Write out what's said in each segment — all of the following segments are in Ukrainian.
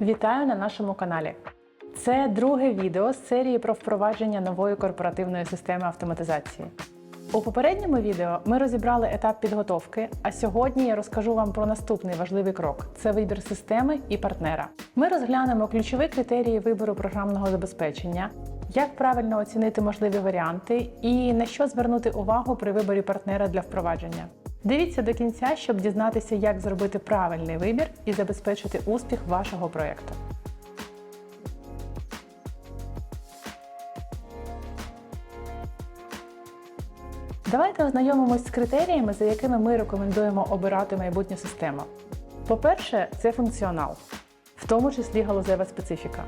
Вітаю на нашому каналі. Це друге відео з серії про впровадження нової корпоративної системи автоматизації. У попередньому відео ми розібрали етап підготовки, а сьогодні я розкажу вам про наступний важливий крок це вибір системи і партнера. Ми розглянемо ключові критерії вибору програмного забезпечення, як правильно оцінити можливі варіанти і на що звернути увагу при виборі партнера для впровадження. Дивіться до кінця, щоб дізнатися, як зробити правильний вибір і забезпечити успіх вашого проєкту. Давайте ознайомимось з критеріями, за якими ми рекомендуємо обирати майбутню систему. По-перше, це функціонал, в тому числі галузева специфіка.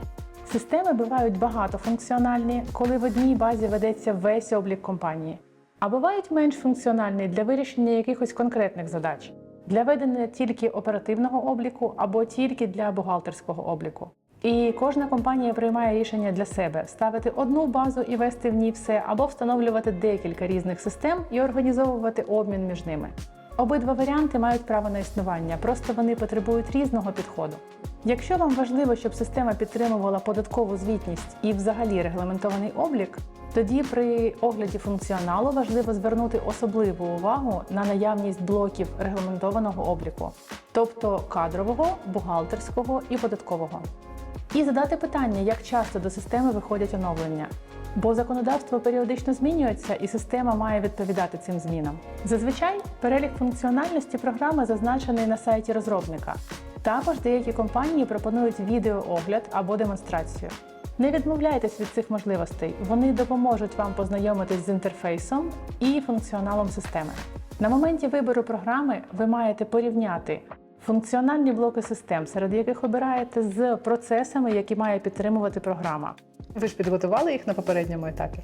Системи бувають багатофункціональні, коли в одній базі ведеться весь облік компанії, а бувають менш функціональні для вирішення якихось конкретних задач, для ведення тільки оперативного обліку або тільки для бухгалтерського обліку. І кожна компанія приймає рішення для себе ставити одну базу і вести в ній все, або встановлювати декілька різних систем і організовувати обмін між ними. Обидва варіанти мають право на існування, просто вони потребують різного підходу. Якщо вам важливо, щоб система підтримувала податкову звітність і взагалі регламентований облік, тоді при огляді функціоналу важливо звернути особливу увагу на наявність блоків регламентованого обліку, тобто кадрового, бухгалтерського і податкового. І задати питання, як часто до системи виходять оновлення. Бо законодавство періодично змінюється, і система має відповідати цим змінам. Зазвичай перелік функціональності програми зазначений на сайті розробника. Також деякі компанії пропонують відеоогляд або демонстрацію. Не відмовляйтесь від цих можливостей, вони допоможуть вам познайомитись з інтерфейсом і функціоналом системи. На моменті вибору програми ви маєте порівняти функціональні блоки систем, серед яких обираєте з процесами, які має підтримувати програма. Ви ж підготували їх на попередньому етапі.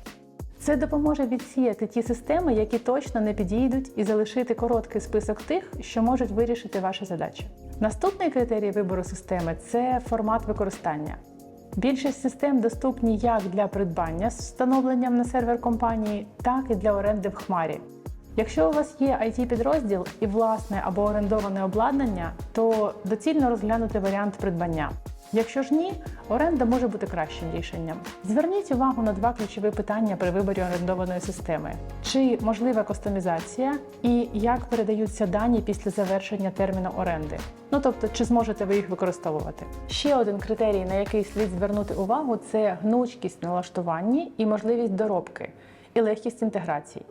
Це допоможе відсіяти ті системи, які точно не підійдуть, і залишити короткий список тих, що можуть вирішити ваші задачі. Наступний критерій вибору системи це формат використання. Більшість систем доступні як для придбання з встановленням на сервер компанії, так і для оренди в хмарі. Якщо у вас є it підрозділ і власне або орендоване обладнання, то доцільно розглянути варіант придбання. Якщо ж ні, оренда може бути кращим рішенням. Зверніть увагу на два ключові питання при виборі орендованої системи: чи можлива кастомізація і як передаються дані після завершення терміну оренди. Ну тобто, чи зможете ви їх використовувати? Ще один критерій, на який слід звернути увагу, це гнучкість налаштуванні і можливість доробки і легкість інтеграцій.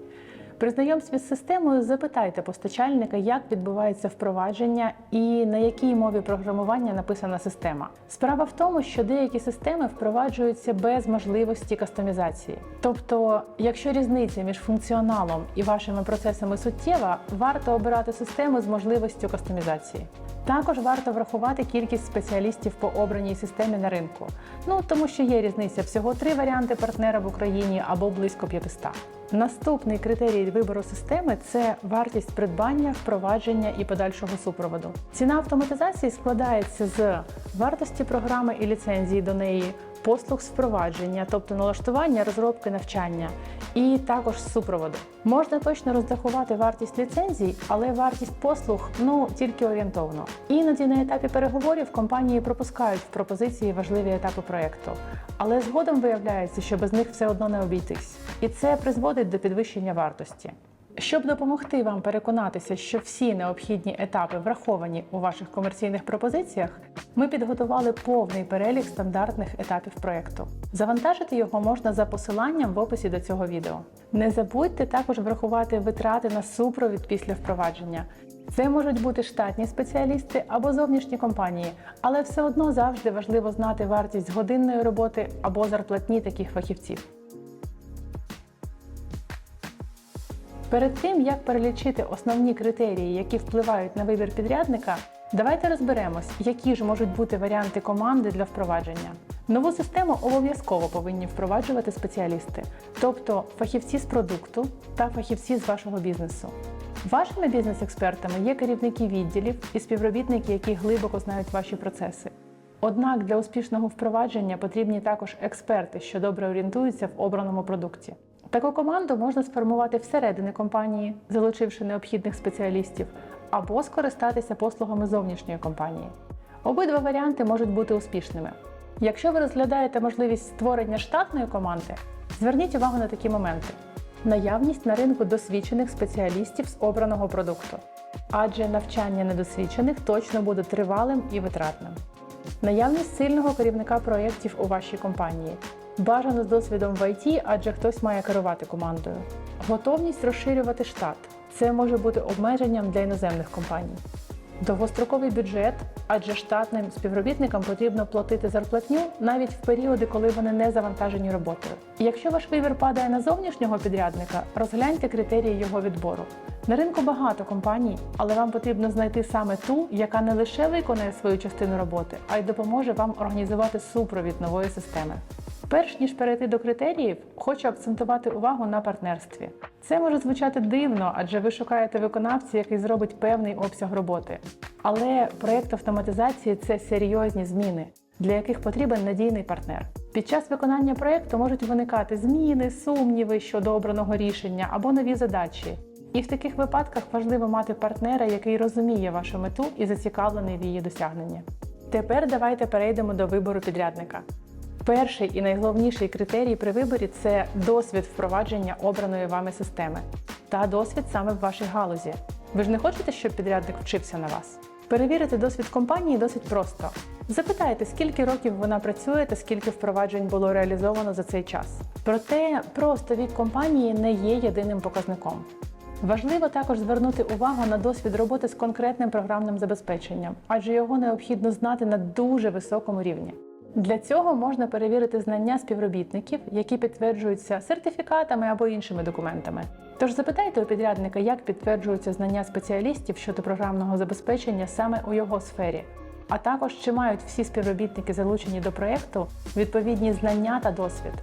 При знайомстві з системою запитайте постачальника, як відбувається впровадження і на якій мові програмування написана система. Справа в тому, що деякі системи впроваджуються без можливості кастомізації. Тобто, якщо різниця між функціоналом і вашими процесами суттєва, варто обирати систему з можливістю кастомізації. Також варто врахувати кількість спеціалістів по обраній системі на ринку. Ну тому що є різниця всього три варіанти партнера в Україні або близько 500. Наступний критерій вибору системи це вартість придбання, впровадження і подальшого супроводу. Ціна автоматизації складається з вартості програми і ліцензії до неї, послуг з впровадження, тобто налаштування, розробки, навчання, і також супроводу. Можна точно розрахувати вартість ліцензій, але вартість послуг ну тільки орієнтовно. Іноді на етапі переговорів компанії пропускають в пропозиції важливі етапи проєкту, але згодом виявляється, що без них все одно не обійтись, і це призводить до підвищення вартості. Щоб допомогти вам переконатися, що всі необхідні етапи враховані у ваших комерційних пропозиціях, ми підготували повний перелік стандартних етапів проєкту. Завантажити його можна за посиланням в описі до цього відео. Не забудьте також врахувати витрати на супровід після впровадження. Це можуть бути штатні спеціалісти або зовнішні компанії, але все одно завжди важливо знати вартість годинної роботи або зарплатні таких фахівців. Перед тим, як перелічити основні критерії, які впливають на вибір підрядника, давайте розберемось, які ж можуть бути варіанти команди для впровадження. Нову систему обов'язково повинні впроваджувати спеціалісти, тобто фахівці з продукту та фахівці з вашого бізнесу. Вашими бізнес-експертами є керівники відділів і співробітники, які глибоко знають ваші процеси. Однак для успішного впровадження потрібні також експерти, що добре орієнтуються в обраному продукті. Таку команду можна сформувати всередині компанії, залучивши необхідних спеціалістів, або скористатися послугами зовнішньої компанії. Обидва варіанти можуть бути успішними. Якщо ви розглядаєте можливість створення штатної команди, зверніть увагу на такі моменти: наявність на ринку досвідчених спеціалістів з обраного продукту, адже навчання недосвідчених точно буде тривалим і витратним. Наявність сильного керівника проєктів у вашій компанії. Бажано з досвідом в IT, адже хтось має керувати командою. Готовність розширювати штат. Це може бути обмеженням для іноземних компаній. Довгостроковий бюджет, адже штатним співробітникам потрібно платити зарплатню навіть в періоди, коли вони не завантажені роботою. Якщо ваш вибір падає на зовнішнього підрядника, розгляньте критерії його відбору. На ринку багато компаній, але вам потрібно знайти саме ту, яка не лише виконає свою частину роботи, а й допоможе вам організувати супровід нової системи. Перш ніж перейти до критеріїв, хочу акцентувати увагу на партнерстві. Це може звучати дивно, адже ви шукаєте виконавця, який зробить певний обсяг роботи. Але проєкт автоматизації це серйозні зміни, для яких потрібен надійний партнер. Під час виконання проєкту можуть виникати зміни, сумніви щодо обраного рішення або нові задачі. І в таких випадках важливо мати партнера, який розуміє вашу мету і зацікавлений в її досягненні. Тепер давайте перейдемо до вибору підрядника. Перший і найголовніший критерій при виборі це досвід впровадження обраної вами системи та досвід саме в вашій галузі. Ви ж не хочете, щоб підрядник вчився на вас? Перевірити досвід компанії досить просто. Запитайте, скільки років вона працює та скільки впроваджень було реалізовано за цей час. Проте просто вік компанії не є єдиним показником. Важливо також звернути увагу на досвід роботи з конкретним програмним забезпеченням, адже його необхідно знати на дуже високому рівні. Для цього можна перевірити знання співробітників, які підтверджуються сертифікатами або іншими документами. Тож запитайте у підрядника, як підтверджуються знання спеціалістів щодо програмного забезпечення саме у його сфері, а також чи мають всі співробітники, залучені до проєкту, відповідні знання та досвід.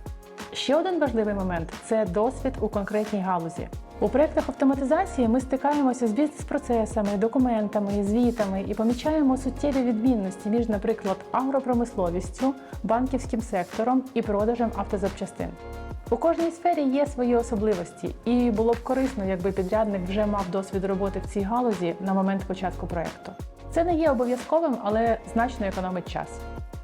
Ще один важливий момент це досвід у конкретній галузі. У проєктах автоматизації ми стикаємося з бізнес-процесами, документами, звітами і помічаємо суттєві відмінності між, наприклад, агропромисловістю, банківським сектором і продажем автозапчастин. У кожній сфері є свої особливості, і було б корисно, якби підрядник вже мав досвід роботи в цій галузі на момент початку проєкту. Це не є обов'язковим, але значно економить час.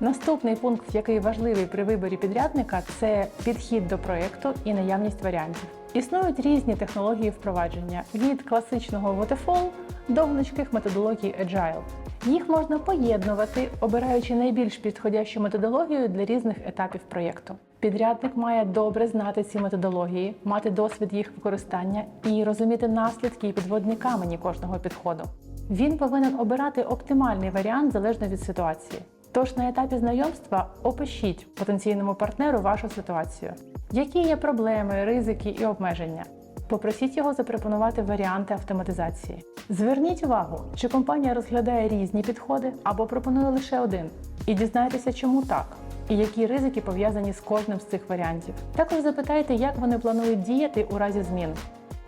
Наступний пункт, який важливий при виборі підрядника, це підхід до проєкту і наявність варіантів. Існують різні технології впровадження від класичного waterfall до гнучких методологій Agile. Їх можна поєднувати, обираючи найбільш підходящу методологію для різних етапів проєкту. Підрядник має добре знати ці методології, мати досвід їх використання і розуміти наслідки і підводні камені кожного підходу. Він повинен обирати оптимальний варіант залежно від ситуації. Тож на етапі знайомства опишіть потенційному партнеру вашу ситуацію, які є проблеми, ризики і обмеження. Попросіть його запропонувати варіанти автоматизації. Зверніть увагу, чи компанія розглядає різні підходи або пропонує лише один, і дізнайтеся, чому так, і які ризики пов'язані з кожним з цих варіантів. Також запитайте, як вони планують діяти у разі змін,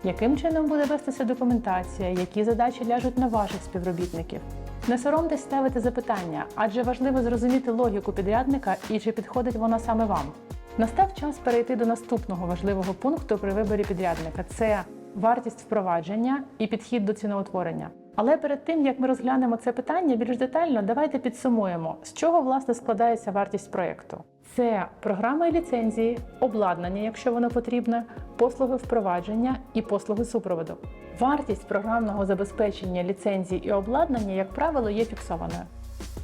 яким чином буде вестися документація, які задачі ляжуть на ваших співробітників. Не соромтесь ставити запитання, адже важливо зрозуміти логіку підрядника і чи підходить вона саме вам. Настав час перейти до наступного важливого пункту при виборі підрядника це вартість впровадження і підхід до ціноутворення. Але перед тим як ми розглянемо це питання більш детально, давайте підсумуємо, з чого власне складається вартість проєкту. Це програми і ліцензії, обладнання, якщо воно потрібне, послуги впровадження і послуги супроводу. Вартість програмного забезпечення ліцензій і обладнання, як правило, є фіксованою.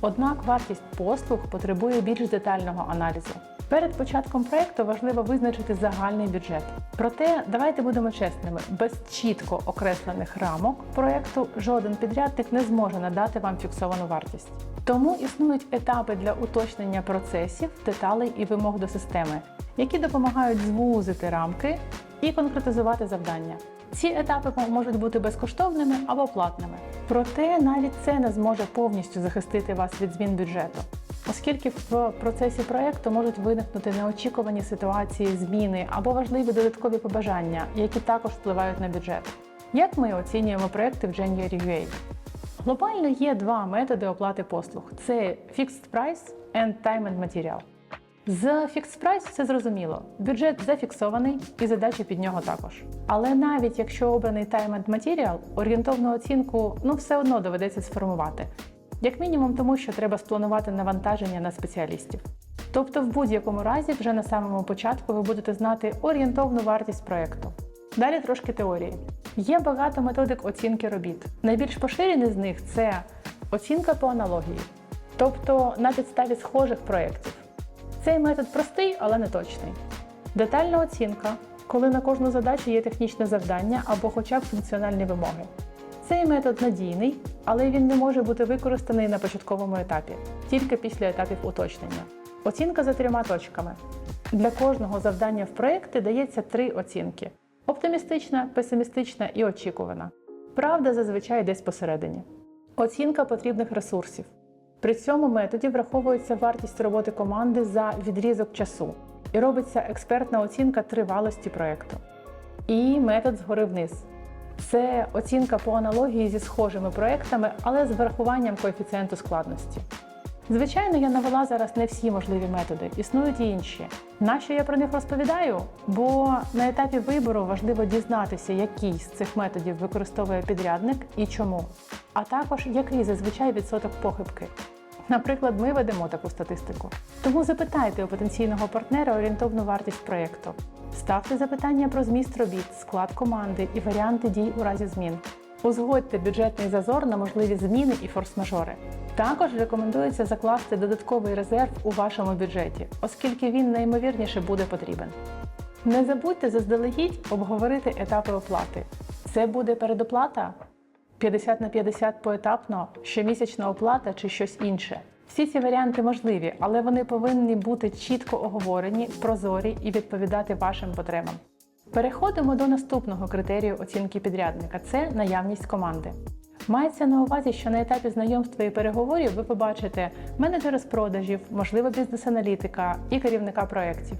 Однак вартість послуг потребує більш детального аналізу. Перед початком проєкту важливо визначити загальний бюджет. Проте давайте будемо чесними: без чітко окреслених рамок проєкту жоден підрядник не зможе надати вам фіксовану вартість. Тому існують етапи для уточнення процесів, деталей і вимог до системи, які допомагають звузити рамки і конкретизувати завдання. Ці етапи можуть бути безкоштовними або платними. Проте навіть це не зможе повністю захистити вас від змін бюджету, оскільки в процесі проєкту можуть виникнути неочікувані ситуації, зміни або важливі додаткові побажання, які також впливають на бюджет. Як ми оцінюємо проєкти в January UA? Глобально є два методи оплати послуг: це Fixed Price and Time and Material. З Fixed Price все зрозуміло. Бюджет зафіксований і задачі під нього також. Але навіть якщо обраний Time and Material, орієнтовну оцінку ну все одно доведеться сформувати. Як мінімум, тому що треба спланувати навантаження на спеціалістів. Тобто, в будь-якому разі, вже на самому початку ви будете знати орієнтовну вартість проєкту. Далі трошки теорії. Є багато методик оцінки робіт. Найбільш поширені з них це оцінка по аналогії, тобто на підставі схожих проєктів. Цей метод простий, але не точний. Детальна оцінка, коли на кожну задачу є технічне завдання або хоча б функціональні вимоги. Цей метод надійний, але він не може бути використаний на початковому етапі, тільки після етапів уточнення. Оцінка за трьома точками. Для кожного завдання в проєкті дається три оцінки: оптимістична, песимістична і очікувана. Правда зазвичай десь посередині. Оцінка потрібних ресурсів. При цьому методі враховується вартість роботи команди за відрізок часу і робиться експертна оцінка тривалості проєкту. І метод згори вниз. Це оцінка по аналогії зі схожими проєктами, але з врахуванням коефіцієнту складності. Звичайно, я навела зараз не всі можливі методи, існують і інші. Нащо я про них розповідаю? Бо на етапі вибору важливо дізнатися, який з цих методів використовує підрядник і чому, а також який зазвичай відсоток похибки. Наприклад, ми ведемо таку статистику. Тому запитайте у потенційного партнера орієнтовну вартість проєкту. Ставте запитання про зміст робіт, склад команди і варіанти дій у разі змін. Узгодьте бюджетний зазор на можливі зміни і форс-мажори. Також рекомендується закласти додатковий резерв у вашому бюджеті, оскільки він найімовірніше буде потрібен. Не забудьте заздалегідь обговорити етапи оплати. Це буде передоплата 50 на 50 поетапно, щомісячна оплата чи щось інше. Всі ці варіанти можливі, але вони повинні бути чітко оговорені, прозорі і відповідати вашим потребам. Переходимо до наступного критерію оцінки підрядника це наявність команди. Мається на увазі, що на етапі знайомства і переговорів ви побачите менеджера з продажів, можливо, бізнес-аналітика і керівника проєктів.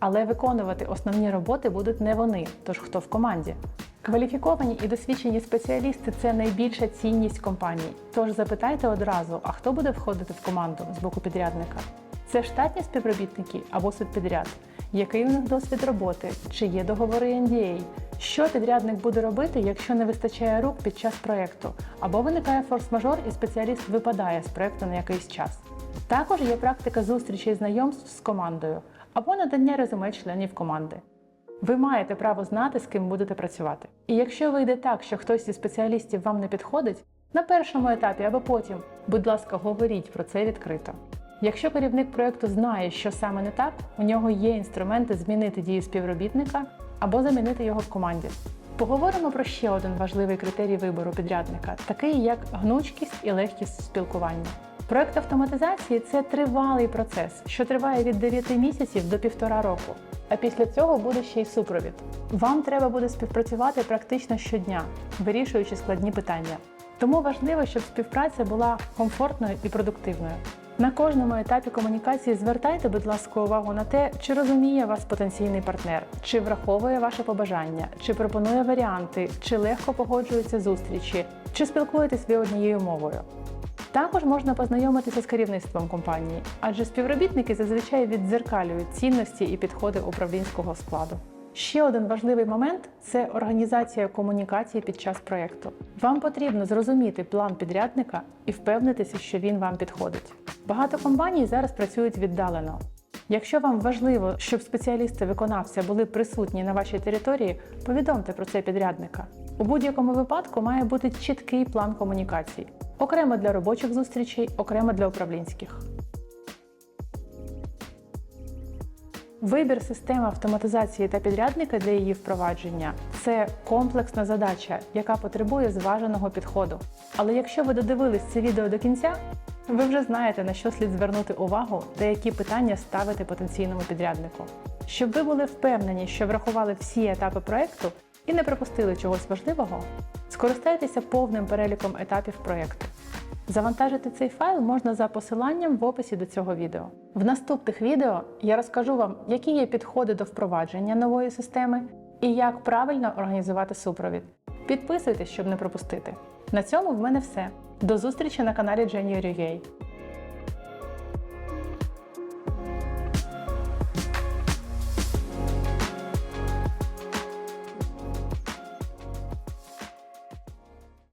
Але виконувати основні роботи будуть не вони, тож хто в команді. Кваліфіковані і досвідчені спеціалісти це найбільша цінність компанії. Тож запитайте одразу, а хто буде входити в команду з боку підрядника? Це штатні співробітники або субпідряд? Який у них досвід роботи? Чи є договори NDA? Що підрядник буде робити, якщо не вистачає рук під час проєкту? Або виникає форс-мажор і спеціаліст випадає з проєкту на якийсь час. Також є практика зустрічей знайомств з командою або надання резюме членів команди. Ви маєте право знати, з ким будете працювати. І якщо вийде так, що хтось зі спеціалістів вам не підходить, на першому етапі або потім, будь ласка, говоріть про це відкрито. Якщо керівник проєкту знає, що саме не так, у нього є інструменти змінити дії співробітника або замінити його в команді. Поговоримо про ще один важливий критерій вибору підрядника, такий як гнучкість і легкість спілкування. Проект автоматизації це тривалий процес, що триває від 9 місяців до півтора року. А після цього буде ще й супровід. Вам треба буде співпрацювати практично щодня, вирішуючи складні питання. Тому важливо, щоб співпраця була комфортною і продуктивною. На кожному етапі комунікації звертайте, будь ласка, увагу на те, чи розуміє вас потенційний партнер, чи враховує ваше побажання, чи пропонує варіанти, чи легко погоджуються зустрічі, чи спілкуєтесь ви однією мовою. Також можна познайомитися з керівництвом компанії, адже співробітники зазвичай віддзеркалюють цінності і підходи управлінського складу. Ще один важливий момент це організація комунікації під час проєкту. Вам потрібно зрозуміти план підрядника і впевнитися, що він вам підходить. Багато компаній зараз працюють віддалено. Якщо вам важливо, щоб спеціалісти-виконавця були присутні на вашій території, повідомте про це підрядника. У будь-якому випадку має бути чіткий план комунікацій. Окремо для робочих зустрічей, окремо для управлінських. Вибір системи автоматизації та підрядника для її впровадження це комплексна задача, яка потребує зваженого підходу. Але якщо ви додивились це відео до кінця, ви вже знаєте, на що слід звернути увагу та які питання ставити потенційному підряднику. Щоб ви були впевнені, що врахували всі етапи проєкту і не пропустили чогось важливого, скористайтеся повним переліком етапів проєкту. Завантажити цей файл можна за посиланням в описі до цього відео. В наступних відео я розкажу вам, які є підходи до впровадження нової системи і як правильно організувати супровід. Підписуйтесь, щоб не пропустити. На цьому в мене все. До зустрічі на каналі January.ua.